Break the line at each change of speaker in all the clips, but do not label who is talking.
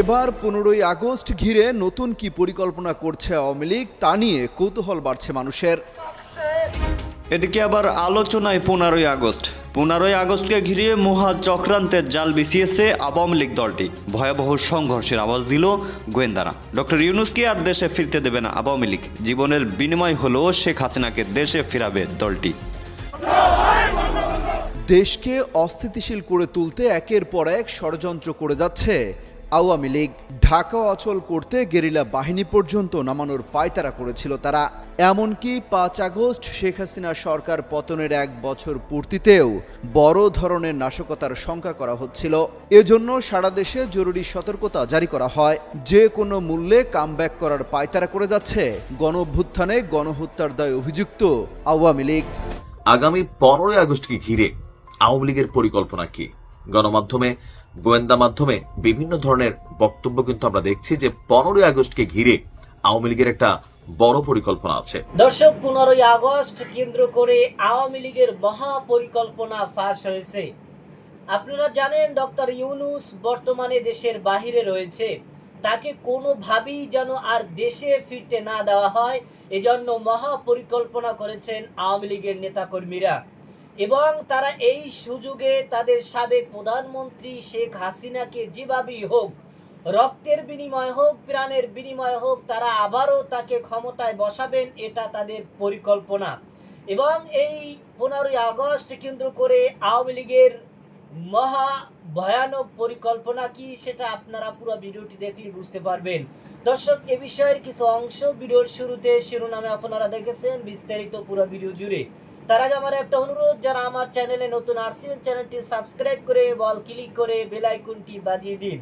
এবার পনেরোই আগস্ট ঘিরে নতুন কি পরিকল্পনা করছে আওয়ামী লীগ তা নিয়ে কৌতূহল বাড়ছে মানুষের।
এদিকে আবার আলোচনায় পনেরোই আগস্ট। পনেরোই আগস্টকে ঘিরে মহা চক্রান্তের জাল বিছিয়েছে আওয়ামী লীগ দলটি। ভয়াবহ সংঘর্ষের আওয়াজ দিল গোয়েন্দারা। ডক্টর ইউনুসকে আর দেশে ফিরতে দেবে না আওয়ামী লীগ। জীবনের বিনিময় হলেও শেখ হাসিনাকে দেশে ফিরাবে দলটি।
দেশকে অস্থিতিশীল করে তুলতে একের পর এক ষড়যন্ত্র করে যাচ্ছে আওয়ামী লীগ ঢাকা অচল করতে গেরিলা বাহিনী পর্যন্ত নামানোর পায়তারা করেছিল তারা। এমনকি পাঁচ আগস্ট শেখ হাসিনা সরকার পতনের এক বছর পূর্তিতেও বড় ধরনের নাশকতার শঙ্কা করা হচ্ছিল। এজন্য সারা দেশে জরুরি সতর্কতা জারি করা হয়। যে কোনো মূল্যে কামব্যাক করার পায়তারা করে যাচ্ছে গণ অভ্যুত্থানে গণহত্যার দায় অভিযুক্ত আওয়ামী লীগ।
আগামী পনেরোই আগস্টকে ঘিরে আওয়ামী লীগের পরিকল্পনা কি? গণমাধ্যমে গোয়েন্দা মাধ্যমে বিভিন্ন ধরনের বক্তব্য কিন্তু আমরা দেখছি যে পনেরোই আগস্টকে ঘিরে আওয়ামী লীগের একটা বড় পরিকল্পনা আছে।
দর্শক, পনেরোই আগস্ট কেন্দ্র করে আওয়ামী লীগের মহা পরিকল্পনা ফাঁস হয়েছে। আপনারা জানেন, ডক্টর ইউনুস বর্তমানে দেশের বাহিরে রয়েছে। তাকে কোনোভাবেই যেন আর দেশে ফিরতে না দেওয়া হয়, এজন্য মহা পরিকল্পনা করেছেন আওয়ামী লীগের নেতাকর্মীরা। এবং তারা এই সুযোগে তাদের সাবেক প্রধানমন্ত্রী শেখ হাসিনাকে যেভাবেই হোক, রক্তের বিনিময় হোক, প্রাণের বিনিময় হোক, তারা আবারও তাকে ক্ষমতায় বসাবেন, এটা তাদের পরিকল্পনা। এবং এই পনেরোই আগস্ট কেন্দ্র করে আওয়ামী লীগের মহা ভয়ানক পরিকল্পনা কি, সেটা আপনারা পুরো ভিডিওটি দেখলে বুঝতে পারবেন। দর্শক, এ বিষয়ের কিছু অংশ ভিডিওর শুরুতে শিরোনামে আপনারা দেখেছেন, বিস্তারিত পুরো ভিডিও জুড়ে। তার আগে আমার একটা অনুরোধ, যারা আমার চ্যানেলে নতুন আসছেন, চ্যানেলটি সাবস্ক্রাইব করে, বল ক্লিক করে, বেল আইকনটি বাজিয়ে দিন।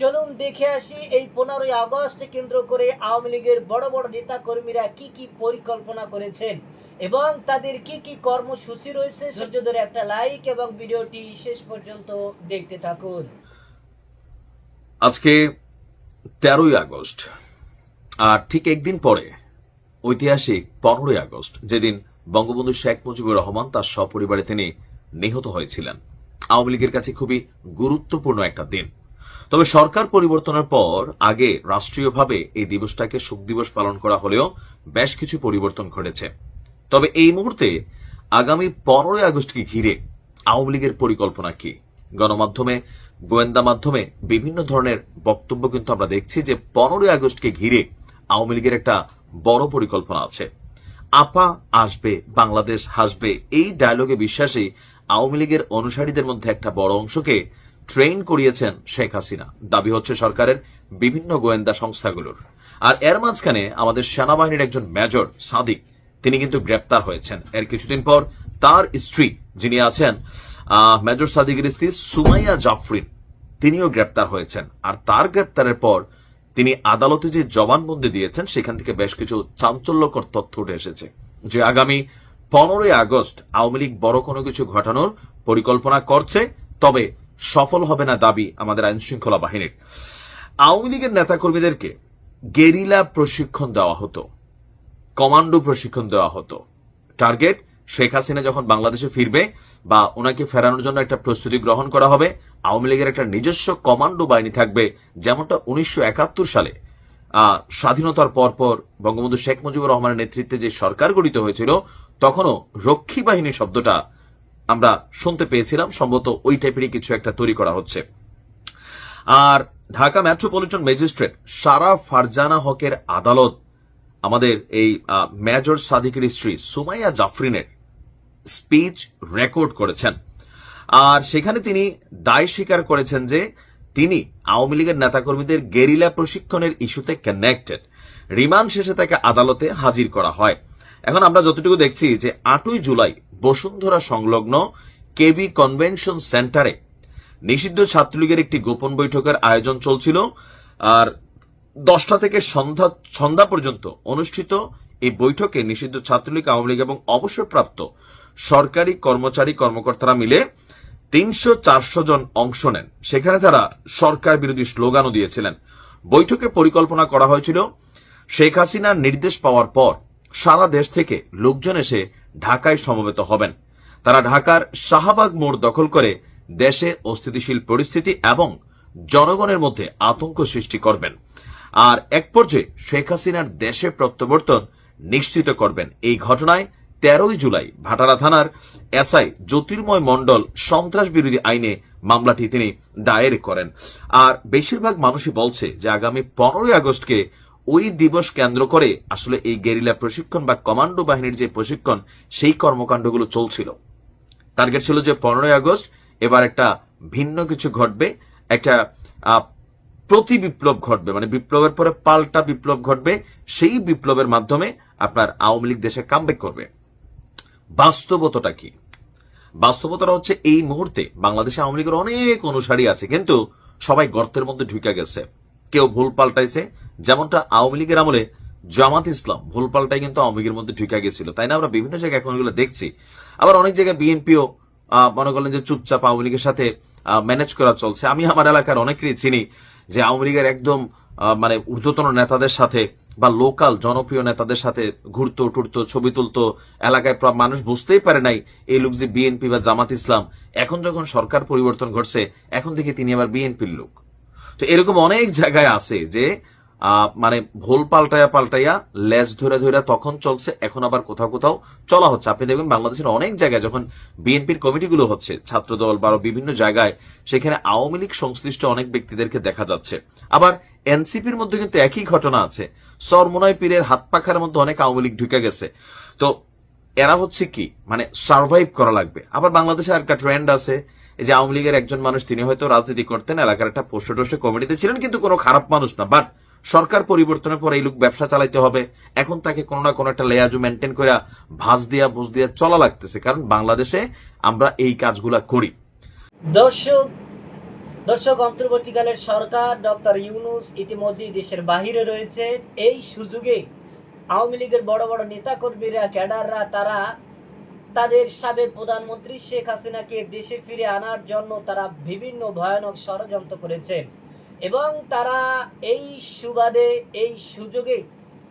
চলুন দেখে আসি, এই পনেরোই আগস্ট কেন্দ্র করে আওয়ামী লীগের বড় বড় নেতা কর্মীরা কি কি পরিকল্পনা করেছেন এবং তাদের কি কি কর্মসূচি রয়েছে, সূর্য ধরে একটা লাইক এবং ভিডিওটি শেষ পর্যন্ত দেখতে থাকুন।
আজকে তেরোই আগস্ট, আর ঠিক একদিন পরে ঐতিহাসিক পনেরোই আগস্ট, যেদিন বঙ্গবন্ধু শেখ মুজিবুর রহমান তার সপরিবারে তিনি নিহত হয়েছিলেন। আওয়ামী লীগের কাছে খুবই গুরুত্বপূর্ণ একটা দিন। তবে সরকার পরিবর্তনের পর আগে রাষ্ট্রীয়ভাবে এই দিবসটাকে শোক দিবস পালন করা হলেও বেশ কিছু পরিবর্তন ঘটেছে। তবে এই মুহূর্তে আগামী পনেরোই আগস্টকে ঘিরে আওয়ামী লীগের পরিকল্পনা কি? গণমাধ্যমে, গোয়েন্দা মাধ্যমে বিভিন্ন ধরনের বক্তব্য কিন্তু আমরা দেখছি যে পনেরোই আগস্টকে ঘিরে আওয়ামী লীগের একটা বড় পরিকল্পনা আছে। আপা আসবে, বাংলাদেশ হাসবে, এই ডায়লগে বিশ্বাসী আওয়ামী লীগের অনুসারীদের মধ্যে একটা বড় অংশকে ট্রেন করিয়েছেন শেখ হাসিনা। দাবি হচ্ছে সরকারের বিভিন্ন গোয়েন্দা সংস্থাগুলোর। আর এর মাঝখানে আমাদের সেনাবাহিনীর একজন মেজর সাদিক, তিনি কিন্তু গ্রেপ্তার হয়েছেন। এর কিছুদিন পর তার স্ত্রী যিনি আছেন মেজর সাদিকের স্ত্রী সুমাইয়া জাফরিন, তিনিও গ্রেপ্তার হয়েছেন। আর তার গ্রেপ্তারের পর তিনি আদালতে যে জবানবন্দি দিয়েছেন, সেখান থেকে বেশ কিছু চাঞ্চল্যকর তথ্য উঠে এসেছে। যে আগামী পনেরোই আগস্ট আওয়ামী লীগ বড় কোনো কিছু ঘটানোর পরিকল্পনা করছে, তবে সফল হবে না দাবি আমাদের আইন শৃঙ্খলা বাহিনীর। আওয়ামী লীগের নেতাকর্মীদেরকে গেরিলা প্রশিক্ষণ দেওয়া হতো, কমান্ডো প্রশিক্ষণ দেওয়া হতো। টার্গেট, শেখ হাসিনা যখন বাংলাদেশে ফিরবে বা ওনাকে ফেরানোর জন্য একটা প্রস্তুতি গ্রহণ করা হবে আওয়ামী লীগের একটা নিজস্ব কমান্ডো বাহিনী থাকবে, যেমনটা উনিশশো একাত্তর সালে স্বাধীনতার পরপর বঙ্গবন্ধু শেখ মুজিবুর রহমানের নেতৃত্বে যে সরকার গঠিত হয়েছিল, তখনও রক্ষী বাহিনী শব্দটা আমরা শুনতে পেয়েছিলাম। সম্ভবত ওই টাইপেরই কিছু একটা তৈরি করা হচ্ছে। আর ঢাকা মেট্রোপলিটন ম্যাজিস্ট্রেট সারা ফারজানা হকের আদালত, আমাদের এই মেজর সাদিকের স্ত্রী সুমাইয়া জাফরিনের স্পিচ রেকর্ড করেছেন। আর সেখানে তিনি দায় স্বীকার করেছেন যে তিনি আওয়ামী লীগের নেতাকর্মীদের গেরিলা প্রশিক্ষণের ইস্যুতে কানেক্টেড রিমান্ড শেষে তাকে আদালতে হাজির করা হয়। এখন আমরা যতটুকু দেখছি যে আটই জুলাই বসুন্ধরা সংলগ্ন কেভি কনভেনশন সেন্টারে নিষিদ্ধ ছাত্রলীগের একটি গোপন বৈঠকের আয়োজন চলছিল আর দশটা থেকে সন্ধ্যা সন্ধ্যা পর্যন্ত অনুষ্ঠিত এই বৈঠকে নিষিদ্ধ ছাত্রলীগ, আওয়ামী লীগ এবং অবসরপ্রাপ্ত সরকারি কর্মচারী কর্মকর্তারা মিলে তিনশো চারশো জন অংশ নেন। সেখানে তারা সরকার বিরোধী স্লোগানও দিয়েছিলেন। বৈঠকে পরিকল্পনা করা হয়েছিল, শেখ হাসিনার নির্দেশ পাওয়ার পর সারা দেশ থেকে লোকজন এসে ঢাকায় সমবেত হবেন। তারা ঢাকার শাহবাগ মোড় দখল করে দেশে অস্থিতিশীল পরিস্থিতি এবং জনগণের মধ্যে আতঙ্ক সৃষ্টি করবেন। আর এক পর্যায়ে শেখ হাসিনার দেশে প্রত্যাবর্তন নিশ্চিত করবেন। এই ঘটনায় তেরোই জুলাই ভাটারা থানার এসআই জ্যোতির্ময় মণ্ডল সন্ত্রাস বিরোধী আইনে মামলাটি তিনি দায়ের করেন। আর বেশিরভাগ মানুষই বলছে যে আগামী পনেরোই আগস্টকে ওই দিবস কেন্দ্র করে আসলে এই গেরিলা প্রশিক্ষণ বা কমান্ডো বাহিনীর যে প্রশিক্ষণ, সেই কর্মকাণ্ডগুলো চলছিল। টার্গেট ছিল যে পনেরোই আগস্ট এবার একটা ভিন্ন কিছু ঘটবে, একটা প্রতি বিপ্লব ঘটবে। মানে বিপ্লবের পরে পাল্টা বিপ্লব ঘটবে, সেই বিপ্লবের মাধ্যমে আপনার আওয়ামী লীগ দেশে কামব্যাক করবে। বাস্তবতাটা কি? বাস্তবতাটা হচ্ছে এই মুহূর্তে বাংলাদেশে আওয়ামী লীগের অনেক অনুসারী আছে, কিন্তু সবাই গর্তের মধ্যে ঢুকে গেছে। কেউ ভুল পাল্টাইছে, যেমনটা আওয়ামী লীগের আমলে জামাত ইসলাম ভুল পাল্টাই কিন্তু আওয়ামী লীগের মধ্যে ঢুকে গেছিল। তাই না? আমরা বিভিন্ন জায়গায় এখন এগুলো দেখছি। আবার অনেক জায়গায় বিএনপিও মনে করলেন যে চুপচাপ আওয়ামী লীগের সাথে ম্যানেজ করা চলছে। আমি আমার এলাকার অনেকেরই চিনি যে আওয়ামী লীগের একদম মানে ঊর্ধ্বতন নেতাদের সাথে বা লোকাল জনপ্রিয় নেতাদের সাথে ঘুরতো, টুরতো, ছবি তুলতো, এলাকায় মানুষ বুঝতেই পারে নাই এই লোক যে বিএনপি বা জামাত ইসলাম। এখন যখন সরকার পরিবর্তন ঘটছে, এখন থেকে তিনি আবার বিএনপির লোক। তো এরকম অনেক জায়গায় আছে যে মানে ভুল পাল্টাইয়া পাল্টাইয়া লেজ ধরে ধরে তখন চলছে, এখন আবার কোথাও কোথাও চলা হচ্ছে। আপনি দেখবেন বাংলাদেশের অনেক জায়গায় যখন বিএনপির কমিটিগুলো হচ্ছে, ছাত্রদল বা বিভিন্ন জায়গায়, সেখানে আওয়ামী লীগ সংশ্লিষ্ট অনেক ব্যক্তিদেরকে দেখা যাচ্ছে। আবার এনসিপির মধ্যে কিন্তু একই ঘটনা আছে। সরমোনাই পীরের হাত পাখার মধ্যে অনেক আওয়ামী লীগ ঢুকে গেছে। তো এরা হচ্ছে কি? মানে সার্ভাইভ করা লাগবে। আবার বাংলাদেশে একটা ট্রেন্ড আছে, এই যে আওয়ামী লীগের একজন মানুষ, তিনি হয়তো রাজনীতি করতেন, এলাকার একটা পোস্ট টোস্টে কমিটিতে ছিলেন, কিন্তু কোনো খারাপ মানুষ না। বাট সরকার পরিবর্তনের পর এই লোক ব্যবসা চালাইতে হবে। এখন তাকে কোনো না কোনো একটা লেয়াজু মেনটেন করে ভাজ দিয়া, বুঝ দিয়া চলা লাগতেছে, কারণ বাংলাদেশে আমরা এই কাজগুলা করি।
দর্শক দর্শক, অন্তর্বর্তীকালের সরকার ডক্টর ইউনুস ইতিমধ্যেই দেশের বাহিরে রয়েছে। এই সুযোগে আওয়ামী লীগের বড় বড় নেতাকর্মীরা, ক্যাডাররা, তারা তাদের সাবেক প্রধানমন্ত্রী শেখ হাসিনাকে দেশে ফিরে আনার জন্য তারা বিভিন্ন ভয়ানক ষড়যন্ত্র করেছে। এবং তারা এই সুবাদে, এই সুযোগে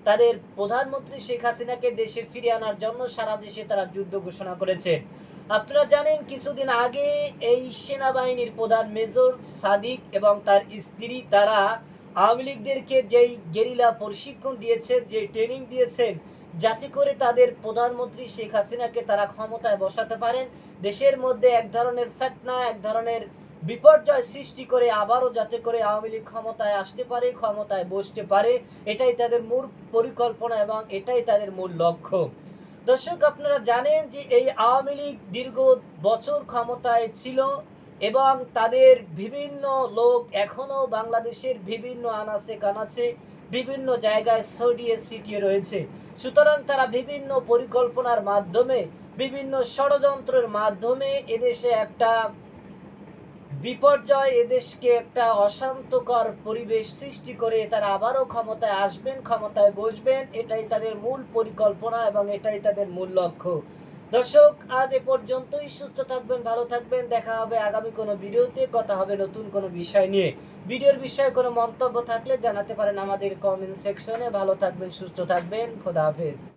তাদের প্রধানমন্ত্রী শেখ হাসিনাকে দেশে ফিরে আনার জন্য সারা দেশে তারা যুদ্ধ ঘোষণা করেছে। আপনারা জানেন, কিছুদিন আগে এই সেনাবাহিনীর প্রধান মেজর সাদিক এবং তার স্ত্রী, তারা আওয়ামী লীগদেরকে যেই গেরিলা প্রশিক্ষণ দিয়েছে, যে ট্রেনিং দিয়েছেন, যাতে করে তাদের প্রধানমন্ত্রী শেখ হাসিনাকে তারা ক্ষমতায় বসাতে পারেন। দেশের মধ্যে এক ধরনের ফেতনা, এক ধরনের বিপর্যয় সৃষ্টি করে আবারও যাতে করে আওয়ামী লীগ ক্ষমতায় আসতে পারে, ক্ষমতায় বসতে পারে, এটাই তাদের মূল পরিকল্পনা এবং এটাই তাদের মূল লক্ষ্য। দর্শক, আপনারা জানেন যে এই আওয়ামী লীগ দীর্ঘ বছর ক্ষমতায় ছিল এবং তাদের বিভিন্ন লোক এখনও বাংলাদেশের বিভিন্ন আনাচে কানাচে বিভিন্ন জায়গায় ছড়িয়ে ছিটিয়ে রয়েছে। সুতরাং তারা বিভিন্ন পরিকল্পনার মাধ্যমে, বিভিন্ন ষড়যন্ত্রের মাধ্যমে এদেশে একটা বিপর্যয় এদেশকে একটা অশান্তকর পরিবেশ সৃষ্টি করে তারা আবারও ক্ষমতায় আসবেন, ক্ষমতায় বসবেন, এটাই তাদের মূল পরিকল্পনা এবং এটাই তাদের মূল লক্ষ্য। দর্শক, আজ এ পর্যন্তই। সুস্থ থাকবেন, ভালো থাকবেন। দেখা হবে আগামী কোনো ভিডিওতে। কথা হবে নতুন কোনো বিষয় নিয়ে। ভিডিওর বিষয়ে কোনো মন্তব্য থাকলে জানাতে পারেন আমাদের কমেন্ট সেকশনে ভালো থাকবেন, সুস্থ থাকবেন। খোদা হাফেজ।